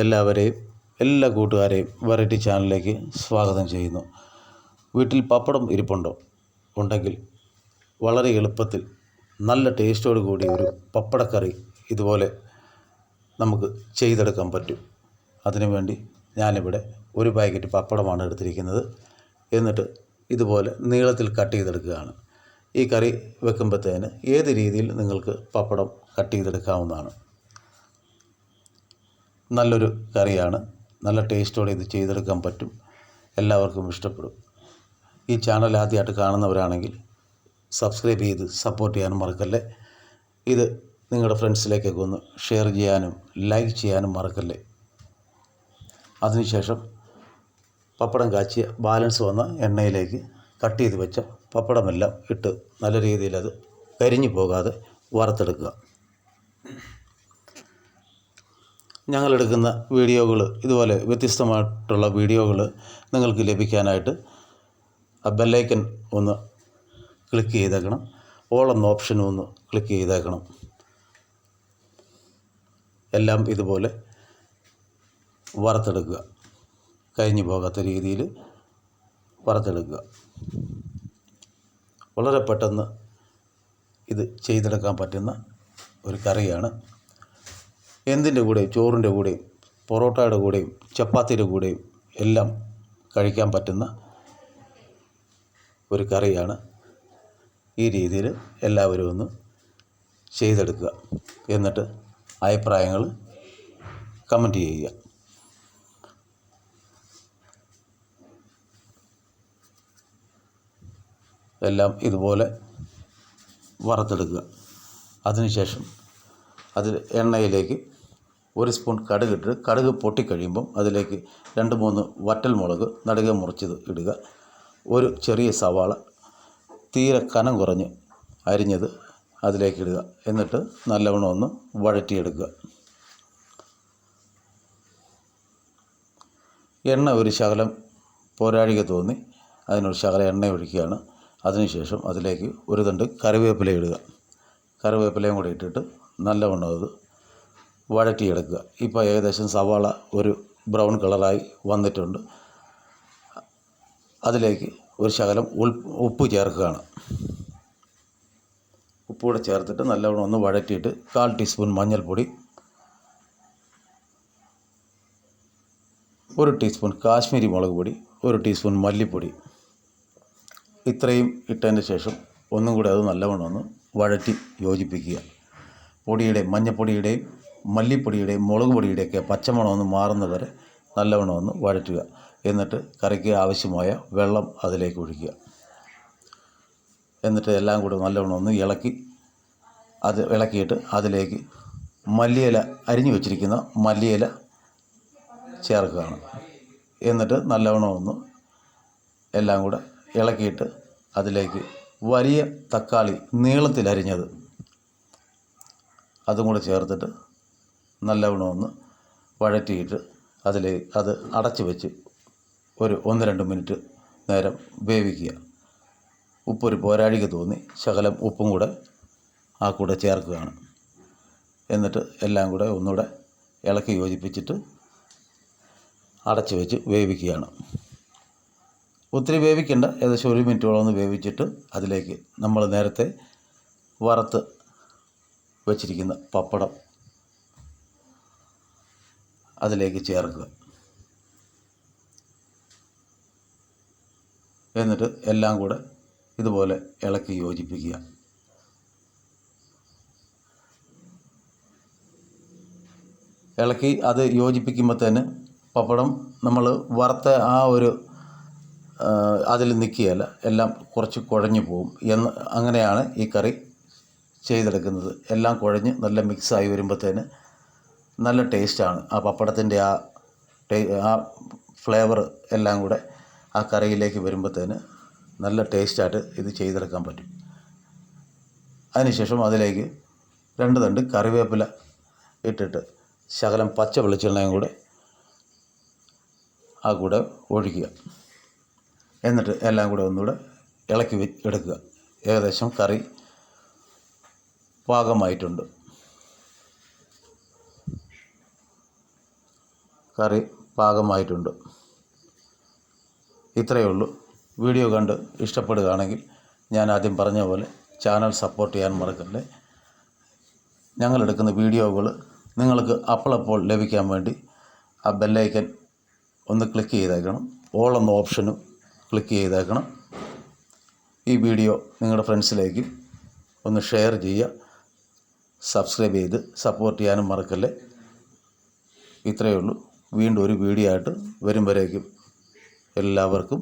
എല്ലാവരെയും എല്ലാ കൂട്ടുകാരെയും വെറൈറ്റി ചാനലിലേക്ക് സ്വാഗതം ചെയ്യുന്നു. വീട്ടിൽ പപ്പടം ഇരിപ്പുണ്ടോ? ഉണ്ടെങ്കിൽ വളരെ എളുപ്പത്തിൽ നല്ല ടേസ്റ്റോട് കൂടി ഒരു പപ്പടക്കറി ഇതുപോലെ നമുക്ക് ചെയ്തെടുക്കാൻ പറ്റും. അതിനുവേണ്ടി ഞാനിവിടെ ഒരു പാക്കറ്റ് പപ്പടമാണ് എടുത്തിരിക്കുന്നത്. എന്നിട്ട് ഇതുപോലെ നീളത്തിൽ കട്ട് ചെയ്തെടുക്കുകയാണ്. ഈ കറി വെക്കുമ്പോഴത്തേന് ഏത് രീതിയിൽ നിങ്ങൾക്ക് പപ്പടം കട്ട് ചെയ്തെടുക്കാവുന്നതാണ്? നല്ലൊരു കറിയാണ്. നല്ല ടേസ്റ്റോടെ ഇത് ചെയ്തെടുക്കാൻ പറ്റും. എല്ലാവർക്കും ഇഷ്ടപ്പെടും. ഈ ചാനൽ ആദ്യമായിട്ട് കാണുന്നവരാണെങ്കിൽ സബ്സ്ക്രൈബ് ചെയ്ത് സപ്പോർട്ട് ചെയ്യാനും മറക്കല്ലേ. ഇത് നിങ്ങളുടെ ഫ്രണ്ട്സിലേക്കൊക്കെ ഒന്ന് ഷെയർ ചെയ്യാനും ലൈക്ക് ചെയ്യാനും മറക്കല്ലേ. അതിനുശേഷം പപ്പടം കാച്ചിയ ബാലൻസ് വന്ന എണ്ണയിലേക്ക് കട്ട് ചെയ്ത് വെച്ച പപ്പടമെല്ലാം ഇട്ട് നല്ല രീതിയിൽ അത് കരിഞ്ഞു പോകാതെ വറുത്തെടുക്കുക. ഞങ്ങളെടുക്കുന്ന വീഡിയോകൾ ഇതുപോലെ വ്യത്യസ്തമായിട്ടുള്ള വീഡിയോകൾ നിങ്ങൾക്ക് ലഭിക്കാനായിട്ട് ആ ബെല്ലൈക്കൻ ഒന്ന് ക്ലിക്ക് ചെയ്തേക്കണം. ഓൾ എന്ന ഓപ്ഷനും ഒന്ന് ക്ലിക്ക് ചെയ്തേക്കണം. എല്ലാം ഇതുപോലെ വറുത്തെടുക്കുക. കരിഞ്ഞു പോകാത്ത രീതിയിൽ വറുത്തെടുക്കുക. വളരെ പെട്ടെന്ന് ഇത് ചെയ്തെടുക്കാൻ പറ്റുന്ന ഒരു കറിയാണ് എന്തിന്റെ കൂടെയും ചോറിന്റെ കൂടെയും പൊറോട്ടയുടെ കൂടെയും ചപ്പാത്തിയുടെ കൂടെയും എല്ലാം കഴിക്കാൻ പറ്റുന്ന ഒരു കറിയാണ് ഈ രീതിയിൽ എല്ലാവരും ഒന്ന് ചെയ്തെടുക്കുക എന്നിട്ട് അഭിപ്രായങ്ങൾ കമന്റ് ചെയ്യുക. എല്ലാം ഇതുപോലെ വറുത്തെടുക്കുക. അതിനുശേഷം അതിൽ എണ്ണയിലേക്ക് ഒരു സ്പൂൺ കടുക് ഇട്ട് കടുക് പൊട്ടിക്കഴിയുമ്പം അതിലേക്ക് രണ്ട് മൂന്ന് വറ്റൽ മുളക് നടുകെ മുറിച്ചത് ഇടുക. ഒരു ചെറിയ സവാള തീരെ കനം കുറഞ്ഞ് അരിഞ്ഞത് അതിലേക്ക് ഇടുക. എന്നിട്ട് നല്ലവണ്ണം ഒന്ന് വഴറ്റിയെടുക്കുക. എണ്ണ ഒരു ശകലം പോരാഴിക തോന്നി. അതിനൊരു ശകലം എണ്ണ ഒഴിക്കുകയാണ്. അതിനുശേഷം അതിലേക്ക് ഒരു തണ്ട് കറിവേപ്പില ഇടുക. കറിവേപ്പിലയും കൂടി ഇട്ടിട്ട് നല്ലവണ്ണം അത് വഴറ്റിയെടുക്കുക. ഇപ്പോൾ ഏകദേശം സവാള ഒരു ബ്രൗൺ കളറായി വന്നിട്ടുണ്ട്. അതിലേക്ക് ഒരു ശകലം ഉപ്പ് ചേർക്കുകയാണ്. ഉപ്പ് കൂടെ ചേർത്തിട്ട് നല്ലവണ്ണം ഒന്ന് വഴറ്റിയിട്ട് കാൽ ടീസ്പൂൺ മഞ്ഞൾപ്പൊടി ഒരു ടീസ്പൂൺ കാശ്മീരി മുളക് പൊടി ഒരു ടീസ്പൂൺ മല്ലിപ്പൊടി. ഇത്രയും ഇട്ടതിന് ശേഷം ഒന്നും കൂടി അത് നല്ലവണ്ണം ഒന്ന് വഴറ്റി യോജിപ്പിക്കുക. പൊടിയുടെയും മഞ്ഞപ്പൊടിയുടെയും മല്ലിപ്പൊടിയുടെയും മുളക് പൊടിയുടെയൊക്കെ പച്ചമണം ഒന്ന് മാറുന്നത് വരെ നല്ലവണ്ണം ഒന്ന് വഴറ്റുക. എന്നിട്ട് കറിക്ക് ആവശ്യമായ വെള്ളം അതിലേക്ക് ഒഴിക്കുക. എന്നിട്ട് എല്ലാം കൂടി നല്ലവണ്ണം ഒന്ന് ഇളക്കി അത് ഇളക്കിയിട്ട് അതിലേക്ക് മല്ലിയില അരിഞ്ഞു വെച്ചിരിക്കുന്ന മല്ലിയില ചേർക്കുകയാണ്. എന്നിട്ട് നല്ലവണ്ണം ഒന്ന് എല്ലാം കൂടെ ഇളക്കിയിട്ട് അതിലേക്ക് വലിയ തക്കാളി നീളത്തിൽ അരിഞ്ഞത് അതും കൂടെ ചേർത്തിട്ട് നല്ലവണ്ണം ഒന്ന് വഴറ്റിയിട്ട് അതിൽ അത് അടച്ച് വെച്ച് ഒരു ഒന്ന് രണ്ട് മിനിറ്റ് നേരം വേവിക്കുക. ഉപ്പൊരു പോരാഴിക്ക് തോന്നി ശകലം ഉപ്പും കൂടെ ആ കൂടെ ചേർക്കുകയാണ്. എന്നിട്ട് എല്ലാം കൂടെ ഒന്നുകൂടെ ഇളക്കി യോജിപ്പിച്ചിട്ട് അടച്ച് വെച്ച് വേവിക്കുകയാണ്. ഒത്തിരി വേവിക്കേണ്ട ഏകദേശം ഒരു മിനിറ്റോളം ഒന്ന് വേവിച്ചിട്ട് അതിലേക്ക് നമ്മൾ നേരത്തെ വറുത്ത് വച്ചിരിക്കുന്ന പപ്പടം അതിലേക്ക് ചേർക്കുക. എന്നിട്ട് എല്ലാം കൂടെ ഇതുപോലെ ഇളക്കി യോജിപ്പിക്കുക. ഇളക്കി അത് യോജിപ്പിക്കുമ്പോൾ തന്നെ പപ്പടം നമ്മൾ വറുത്ത ആ ഒരു അതിൽ നിൽക്കുകയല്ല. എല്ലാം കുറച്ച് കുഴഞ്ഞു പോകും. എന്ന് അങ്ങനെയാണ് ഈ കറി ചെയ്തെടുക്കുന്നത്. എല്ലാം കുഴഞ്ഞ് നല്ല മിക്സായി വരുമ്പോഴത്തേന് നല്ല ടേസ്റ്റാണ്. ആ പപ്പടത്തിന്റെ ആ ആ ഫ്ലേവർ എല്ലാം കൂടെ ആ കറിയിലേക്ക് വരുമ്പോഴത്തേന് നല്ല ടേസ്റ്റായിട്ട് ഇത് ചെയ്തെടുക്കാൻ പറ്റും. അതിനുശേഷം അതിലേക്ക് രണ്ട് തണ്ട് കറിവേപ്പില ഇട്ടിട്ട് ശകലം പച്ച വെളിച്ചെണ്ണയും കൂടെ ആ കൂടെ ഒഴിക്കുക. എന്നിട്ട് എല്ലാം കൂടെ ഒന്നുകൂടെ ഇളക്കി എടുക്കുക. ഏകദേശം കറി പാകമായിട്ടുണ്ട് കറി പാകമായിട്ടുണ്ട്. ഇത്രയേ ഉള്ളൂ. വീഡിയോ കണ്ട് ഇഷ്ടപ്പെടുകയാണെങ്കിൽ ഞാൻ ആദ്യം പറഞ്ഞ പോലെ ചാനൽ സപ്പോർട്ട് ചെയ്യാൻ മറക്കല്ലേ. ഞങ്ങളെടുക്കുന്ന വീഡിയോകൾ നിങ്ങൾക്ക് അപ്പോളപ്പോൾ ലഭിക്കാൻ വേണ്ടി ആ ബെല്ലൈക്കൻ ഒന്ന് ക്ലിക്ക് ചെയ്തേക്കണം. ഓൾ എന്ന ഓപ്ഷനും ക്ലിക്ക് ചെയ്തേക്കണം. ഈ വീഡിയോ നിങ്ങളുടെ ഫ്രണ്ട്സിലേക്ക് ഒന്ന് ഷെയർ ചെയ്യുക. സബ്സ്ക്രൈബ് ചെയ്ത് സപ്പോർട്ട് ചെയ്യാനും മറക്കല്ലേ? ഇത്രയേ ഉള്ളൂ. വീണ്ടും ഒരു വീഡിയോ ആയിട്ട് വരും വരേക്കും. എല്ലാവർക്കും